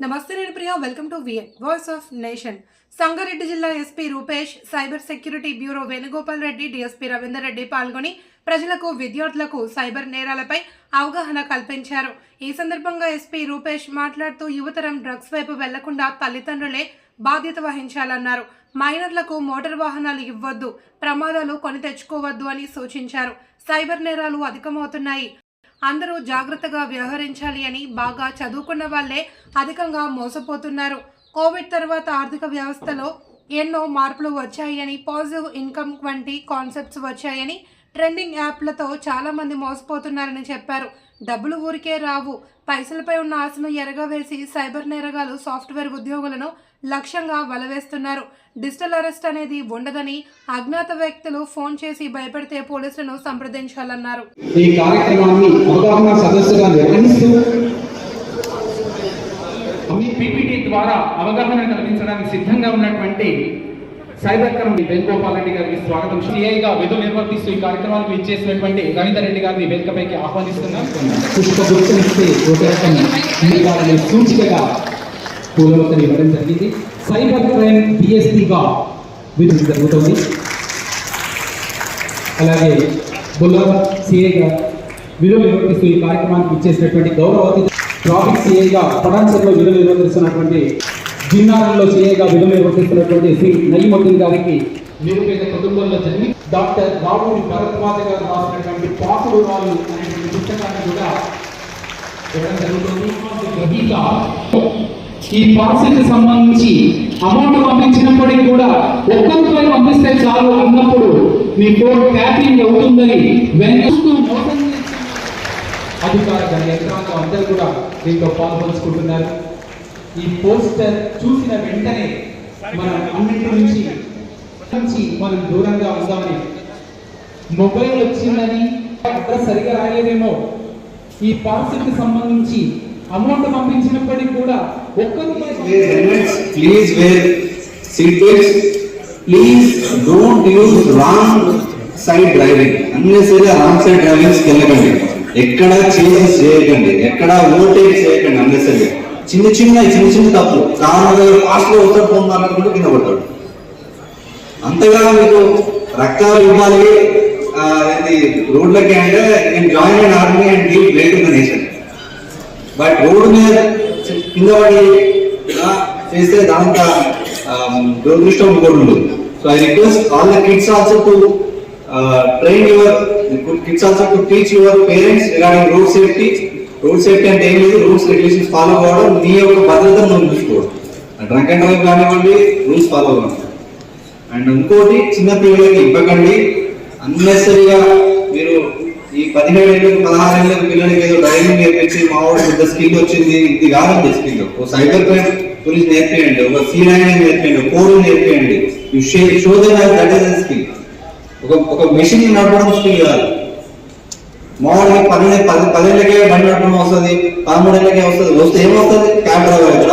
నమస్తే నేను Priya welcome to V N voice of nation Sangareddy జిల్లా SP Rupesh cyber security bureau Venugopal Reddy DSP Ravinder Reddy పాల్గొని ప్రజలకు విద్యార్థులకు cyber నేరాలపై అవగాహన కల్పించారు. ఈ సందర్భంగా ఎస్పీ రూపేష్ మాట్లాడుతూ యువతరం డ్రగ్స్ వైపు వెళ్ళకుండా తల్లిదండ్రులే బాధ్యత వహించాలన్నారు. మైనర్లకు మోటార్ వాహనాలు ఇవ్వద్దు ప్రమాదాలు కొని తెచ్చుకోవద్దు అని సూచించారు. సైబర్ నేరాలు అధికమవుతున్నాయి. అందరూ జాగ్రత్తగా వ్యవహరించాలి అని బాగా చదువుకున్న వాళ్ళే అధికంగా మోసపోతున్నారు. కోవిడ్ తర్వాత ఆర్థిక వ్యవస్థలో ఎన్నో మార్పులు వచ్చాయని పాజిటివ్ ఇన్కమ్ వంటి కాన్సెప్ట్స్ వచ్చాయని ట్రెండింగ్ యాప్లతో చాలా మంది మోసపోతున్నారని చెప్పారు. డబ్బులు ఊరికే రావు. పైసలపై ఉన్న ఆశను ఎరగవేసి సైబర్ నేరగాలు సాఫ్ట్వేర్ ఉద్యోగులను లక్ష్యంగా వలవేస్తున్నారు. డిజిటల్ అరెస్ట్ అనేది ఉండదని అజ్ఞాత వ్యక్తులు ఫోన్ చేసి భయపెడితే పోలీసులను సంప్రదించాలన్నారు. ఈ కార్యక్రమాన్ని అవగాహన సదస్సుగా నిర్వహిస్తూ మీ పీపీటీ ద్వారా అవగాహన కల్పించడానికి సిద్ధంగా ఉన్నటువంటి సైబర్ క్రైమ్ వేణుగోపాల్ రెడ్డి గారికి స్వాగతం. సిఐగా విధులు నిర్వర్తిస్తూ ఈ కార్యక్రమానికి ఇచ్చేసినటువంటి రవీందర్ రెడ్డి గారిని వేదికపైకి ఆహ్వానిస్తున్నాం. పుష్పగుప్తనిస్తే ఒక రకం సూచికగా పూలవతని ఇవ్వడం జరిగింది. సైబర్ క్రైమ్ డిఎస్పీగా విధులు జరుగుతుంది. అలాగే బుల్లార సిఐగా విధులు నిర్వర్తిస్తూ ఈ కార్యక్రమానికి ఇచ్చేసినటువంటి గౌరవ అతిథి ట్రాఫిక్ సిఐగా పడాన్సర్లో విధులు నిర్వర్తిస్తున్నటువంటి జిన్నారంలో సిఐగా విధులు నిర్వర్తిస్తున్నటువంటి శ్రీ నయీముద్దీన్ గారికి నిరుపేద కుటుంబంలో జరిగి డాక్టర్ రావుడి భరద్వాజ గారు రాసినటువంటి పాకుడు రాళ్ళు అనేటువంటి పుస్తకాన్ని కూడా ఇవ్వడం జరుగుతుంది. ఈ పార్సల్ సంబంధించి అమౌంట్ పంపించినప్పటికీ కూడా ఒక్క పంపిస్తే చాలు అన్నప్పుడు మీ ఫోన్ ట్యాపింగ్ అవుతుందని వెనుకూ మోసం చేసిన అధికార యంత్రాంగం అందరూ కూడా దీంతో పాల్పంచుకుంటున్నారు. ఈ పోస్టర్ చూసిన వెంటనే మనం అన్నింటి నుంచి నుంచి మనం దూరంగా ఉందామని మొబైల్ వచ్చిందని అడ్రస్ సరిగా రాలేదేమో ఈ పార్సల్కి సంబంధించి అమౌంట్ పంపించినప్పటికీ కూడా ఒక్కరు please wear seat please please seat use please side driving wrong wrong side డ్రైవింగ్స్కి వెళ్ళకండి ఎక్కడ చేంజెస్ చేయకండి. ఎక్కడ ఓవర్టేక్ చేయకండి అన్నెసరీ చిన్న చిన్న చిన్న చిన్న తప్పులు. కారు ఫాస్ట్గా వస్తాడు ఫోన్ మాట్లాడుకుంటూ కింద పడతాడు అంతగా మీకు రక్తాలు ఇవ్వాలి. ఇది రోడ్లకి అంటే నేను జాయిన్ అయిన army and the great in the nation but road మీద కింద పడి చేస్తే దాంత దురదృష్టం కూడా ఉంటుంది so I request all the kids also to train your kids also to teach your parents regarding road safety rules safety అంటే ఏం లేదు రూల్స్ రెగ్యులేషన్స్ ఫాలో కావడం నీ యొక్క భద్రతను నువ్వు చూసుకోవడం. డ్రంక్ అండ్ డ్రైవ్ కానివ్వండి రూల్స్ ఫాలో కావాలి అండ్ ఇంకోటి చిన్న పిల్లలకి ఇవ్వకండి. అన్నెసరిగా మీరు ఈ పదిహేడు ఏళ్ళకి పదహారు ఏళ్ళకి పిల్లలకి ఏదో డ్రైవింగ్ నేర్పించి మా వాడు పెద్ద స్కిల్ వచ్చింది ఇది కాదండి స్కిల్ ఓ సైబర్ క్రైమ్ పోలీస్ నేర్పియండి ఒక సీ నైన్ నేర్పియండి కోడ్ నేర్పియండి. షే షో దట్ ఇస్ స్కిల్ ఒక ఒక మెషిన్ నడపడం స్కిల్ కాదు. మామూలుగా పన్నెండు పది పదేళ్ళకే బండి నడపడం వస్తుంది పదమూడేళ్ళకే వస్తుంది వస్తే ఏమవుతుంది క్యాబ్ డ్రైవర్ ఇక్కడ